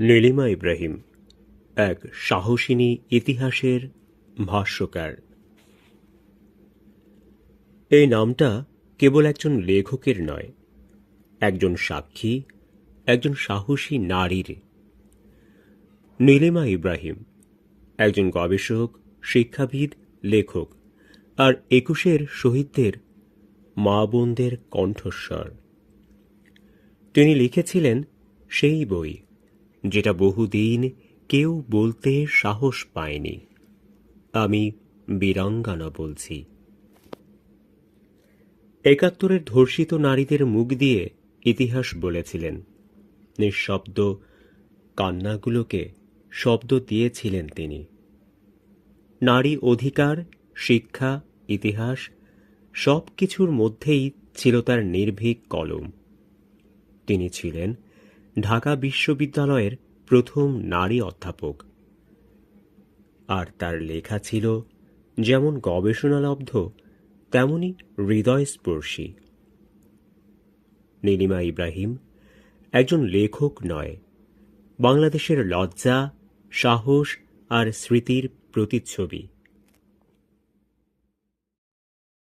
নীলিমা ইব্রাহিম, এক সাহসিনী ইতিহাসের ভাষ্যকার। এই নামটা কেবল একজন লেখকের নয়, একজন সাক্ষী, একজন সাহসী নারীর। নীলিমা ইব্রাহিম, একজন গবেষক, শিক্ষাবিদ, লেখক আর একুশের শহীদদের মা বোনদের কণ্ঠস্বর। তিনি লিখেছিলেন সেই বই। যেটা বহুদিন কেউ বলতে সাহস পায়নি। আমি বীরাঙ্গানা বলছি। একাত্তরের ধর্ষিত নারীদের মুখ দিয়ে ইতিহাস বলেছিলেন। নিঃশব্দ কান্নাগুলোকে শব্দ দিয়েছিলেন তিনি। নারী অধিকার, শিক্ষা, ইতিহাস সব কিছুর মধ্যেই ছিল তার নির্ভীক কলম। তিনি ছিলেন ঢাকা বিশ্ববিদ্যালয়ের প্রথম নারী অধ্যাপক। আর তার লেখা ছিল, যেমন গবেষণালব্ধ তেমনি হৃদয়স্পর্শী। নীলিমা ইব্রাহিম একজন লেখক নয়, বাংলাদেশের লজ্জা, সাহস আর স্মৃতির প্রতিচ্ছবি।